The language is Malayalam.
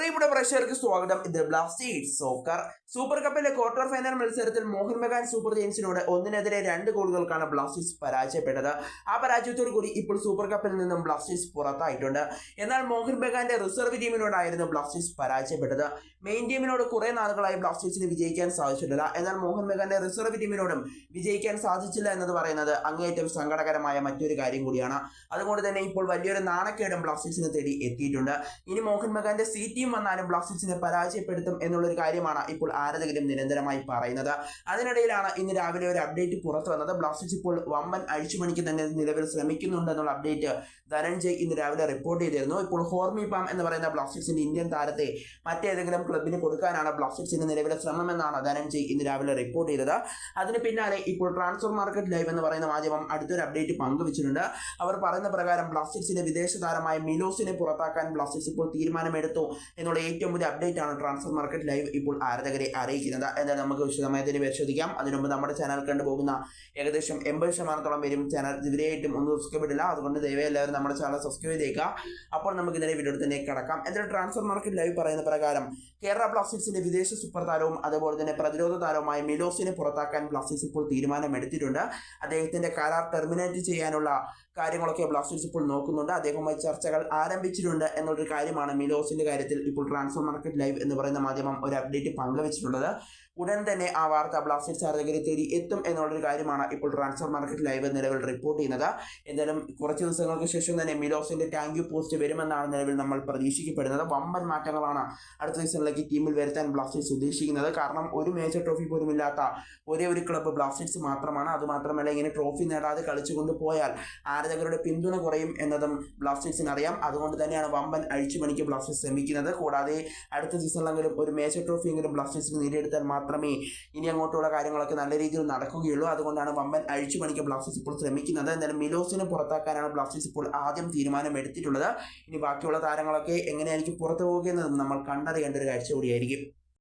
പ്രിയപ്പെട്ട പ്രേക്ഷകർക്ക് സ്വാഗതം. ഇത് ബ്ലാസ്റ്റേഴ്സ് സോക്കർ സൂപ്പർ കപ്പിലെ ക്വാർട്ടർ ഫൈനൽ മത്സരത്തിൽ മോഹൻ ബഗാൻ സൂപ്പർ ജെയിൻസിനോട് ഒന്നിനെതിരെ രണ്ട് ഗോളുകൾക്കാണ് ബ്ലാസ്റ്റേഴ്സ് പരാജയപ്പെട്ടത്. ആ പരാജയത്തോടു കൂടി ഇപ്പോൾ സൂപ്പർ കപ്പിൽ നിന്നും ബ്ലാസ്റ്റേഴ്സ് പുറത്തായിട്ടുണ്ട്. എന്നാൽ മോഹൻ ബഗാന്റെ റിസർവ് ടീമിനോടായിരുന്നു ബ്ലാസ്റ്റേഴ്സ് പരാജയപ്പെട്ടത്. മെയിൻ ടീമിനോട് കുറെ നാളുകളായി ബ്ലാസ്റ്റേഴ്സിന് വിജയിക്കാൻ സാധിച്ചിട്ടില്ല. എന്നാൽ മോഹൻ ബഗാന്റെ റിസർവ് ടീമിനോടും വിജയിക്കാൻ സാധിച്ചില്ല എന്നത് പറയുന്നത് അങ്ങേയറ്റം സങ്കടകരമായ മറ്റൊരു കാര്യം കൂടിയാണ്. അതുകൊണ്ട് തന്നെ ഇപ്പോൾ വലിയൊരു നാണക്കേടും ബ്ലാസ്റ്റേഴ്സിനെ തേടി എത്തിയിട്ടുണ്ട്. ഇനി മോഹൻ ബഗാന്റെ സി ടീം വന്നാലും ബ്ലാസ്റ്റേഴ്സിനെ പരാജയപ്പെടുത്തും എന്നുള്ളൊരു കാര്യമാണ് ഇപ്പോൾ ആരാധകരും നിരന്തരമായി പറയുന്നത്. അതിനിടയിലാണ് ഇന്ന് രാവിലെ ഒരു അപ്ഡേറ്റ് പുറത്തു വന്നത്. ബ്ലാസ്റ്റേഴ്സ് ഇപ്പോൾ വമ്പൻ അഴിച്ചുപണിക്ക് തന്നെ നിലവിൽ ശ്രമിക്കുന്നുണ്ട് എന്നുള്ള അപ്ഡേറ്റ് ധനഞ്ജയ് ഇന്ന് രാവിലെ റിപ്പോർട്ട് ചെയ്തിരുന്നു. ഇപ്പോൾ ഹോർമി പാം എന്ന് പറയുന്ന ബ്ലാസ്റ്റേഴ്സിന്റെ ഇന്ത്യൻ താരത്തെ മറ്റേതെങ്കിലും ക്ലബിന് കൊടുക്കാനാണ് ബ്ലാസ്റ്റേഴ്സിന്റെ നിലവിലെ ശ്രമമെന്നാണ് ധനഞ്ജയ് ഇന്ന് രാവിലെ റിപ്പോർട്ട് ചെയ്തത്. അതിന് പിന്നാലെ ഇപ്പോൾ ട്രാൻസ്ഫർ മാർക്കറ്റ് ലൈവ് എന്ന് പറയുന്ന മാധ്യമം അടുത്തൊരു അപ്ഡേറ്റ് പങ്കുവച്ചിട്ടുണ്ട്. അവർ പറയുന്ന പ്രകാരം ബ്ലാസ്റ്റേഴ്സിന്റെ വിദേശ താരമായ മിലോസിനെ പുറത്താക്കാൻ ബ്ലാസ്റ്റേഴ്സ് ഇപ്പോൾ തീരുമാനമെടുത്തു. എന്നുള്ള ഏറ്റവും പുതിയ അപ്ഡേറ്റ് ആണ് ട്രാൻസ്ഫർ മാർക്കറ്റ് ലൈവ് ഇപ്പോൾ ആരാധകരെ അറിയിക്കുന്നത്. എന്നാൽ നമുക്ക് വിശദമായി തന്നെ പരിശോധിക്കാം. അതിനുമുമ്പ് നമ്മുടെ ചാനൽ കണ്ടുപോകുന്ന ഏകദേശം എൺപത് ശതമാനത്തോളം പേരും ചാനൽ ഇതുവരെയായിട്ടും ഒന്നും സബ്സ്ക്രൈബ് ഇടില്ല. അതുകൊണ്ട് ദയവായി എല്ലാവരും നമ്മുടെ ചാനൽ സബ്സ്ക്രൈബ് ചെയ്തേക്കുക. അപ്പോൾ നമുക്ക് ഇതിനെ വീഡിയോ തന്നെ കിടക്കാം. എന്തായാലും ട്രാൻസ്ഫർ മാർക്കറ്റ് ലൈവ് പറയുന്ന പ്രകാരം കേരള ബ്ലാസ്റ്റേഴ്സിന്റെ വിദേശ സൂപ്പർ താരവും അതുപോലെ തന്നെ പ്രതിരോധ താരവുമായ മിലോസിനെ പുറത്താക്കാൻ ബ്ലാസ്റ്റേഴ്സ് ഇപ്പോൾ തീരുമാനമെടുത്തിട്ടുണ്ട്. അദ്ദേഹത്തിന്റെ കരാർ ടെർമിനേറ്റ് ചെയ്യാനുള്ള കാര്യങ്ങളൊക്കെ ബ്ലാസ്റ്റേഴ്സ് ഇപ്പോൾ നോക്കുന്നുണ്ട്. അദ്ദേഹവുമായി ചർച്ചകൾ ആരംഭിച്ചിട്ടുണ്ട് എന്നുള്ളൊരു കാര്യമാണ് മിലോസിന്റെ കാര്യത്തിൽ ഇപ്പോൾ ട്രാൻസ്ഫർ മാർക്കറ്റ് ലൈവ് എന്ന് പറയുന്ന മാധ്യമം ഒരു അപ്ഡേറ്റ് പങ്കുവച്ചിട്ടുള്ളത്. ഉടൻ തന്നെ ആ വാർത്ത ബ്ലാസ്റ്റേഴ്സ് ആരാധകരെ തേടി എത്തും എന്നുള്ളൊരു കാര്യമാണ് ഇപ്പോൾ ട്രാൻസ്ഫർ മാർക്കറ്റ് ലൈവ് നിലവിൽ റിപ്പോർട്ട് ചെയ്യുന്നത്. എന്തായാലും കുറച്ച് ദിവസങ്ങൾക്ക് ശേഷം തന്നെ മിലോസിന്റെ ടാങ്ക് യു പോസ്റ്റ് വരുമെന്നാണ് നിലവിൽ നമ്മൾ പ്രതീക്ഷിക്കപ്പെടുന്നത്. വമ്പൻ മാറ്റങ്ങളാണ് അടുത്ത സീസണിലേക്ക് ടീമിൽ വരുത്താൻ ബ്ലാസ്റ്റേഴ്സ് ഉദ്ദേശിക്കുന്നത്. കാരണം ഒരു മേജർ ട്രോഫി പോലും ഇല്ലാത്ത ഒരേ ഒരു ക്ലബ്ബ് ബ്ലാസ്റ്റേഴ്സ് മാത്രമാണ്. അതുമാത്രമല്ല ഇങ്ങനെ ട്രോഫി നേടാതെ കളിച്ചുകൊണ്ട് പോയാൽ ആരാധകരുടെ പിന്തുണ കുറയും എന്നതും ബ്ലാസ്റ്റേഴ്സിന് അറിയാം. അതുകൊണ്ട് തന്നെയാണ് വമ്പൻ അഴിച്ചുപണിക്ക് ബ്ലാസ്റ്റേഴ്സ് ശ്രമിക്കുന്നത്. കൂടാതെ അടുത്ത സീസണിലെങ്കിലും ഒരു മേജർ ട്രോഫി എങ്കിലും ബ്ലാസ്റ്റേഴ്സിന് നേടിയെടുത്താൽ മാത്രമേ ഇനി അങ്ങോട്ടുള്ള കാര്യങ്ങളൊക്കെ നല്ല രീതിയിൽ നടക്കുകയുള്ളൂ. അതുകൊണ്ടാണ് വമ്പൻ അഴിച്ചുപണിക്ക് ബ്ലാസ്റ്റേഴ്സ് ഇപ്പോൾ ശ്രമിക്കുന്നത്. എന്തായാലും മിലോസിനെ പുറത്താക്കാനാണ് ബ്ലാസ്റ്റേഴ്സ് ഇപ്പോൾ ആദ്യം തീരുമാനം എടുത്തിട്ടുള്ളത്. ഇനി ബാക്കിയുള്ള താരങ്ങളൊക്കെ എങ്ങനെയായിരിക്കും പുറത്തു പോകുന്നതെന്ന് നമ്മൾ കണ്ടറിയേണ്ട ഒരു കാഴ്ച കൂടിയായിരിക്കും.